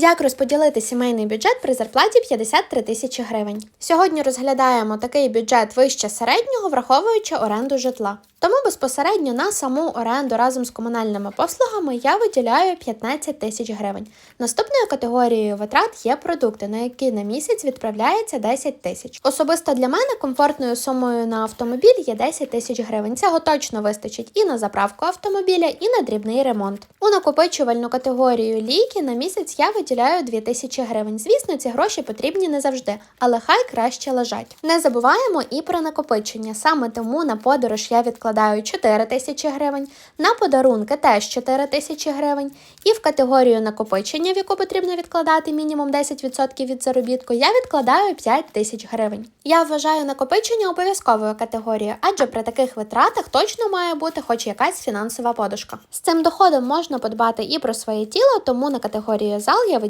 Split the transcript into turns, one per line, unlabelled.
Як розподілити сімейний бюджет при зарплаті 53 тисячі гривень? Сьогодні розглядаємо такий бюджет вище середнього, враховуючи оренду житла. Тому безпосередньо на саму оренду разом з комунальними послугами я виділяю 15 тисяч гривень. Наступною категорією витрат є продукти, на які на місяць відправляється 10 тисяч. Особисто для мене комфортною сумою на автомобіль є 10 тисяч гривень. Цього точно вистачить і на заправку автомобіля, і на дрібний ремонт. У накопичувальну категорію ліки на місяць я виділяю 2 тисячі гривень. Звісно, ці гроші потрібні не завжди, але хай краще лежать. Не забуваємо і про накопичення. Саме тому на подорож я відкладаю 4 тисячі гривень, на подарунки теж 4 тисячі гривень. І в категорію накопичення, в яку потрібно відкладати мінімум 10% від заробітку, я відкладаю 5 тисяч гривень. Я вважаю накопичення обов'язковою категорією, адже при таких витратах точно має бути хоч якась фінансова подушка. З цим доходом можна подбати і про своє тіло, тому на категорію зал я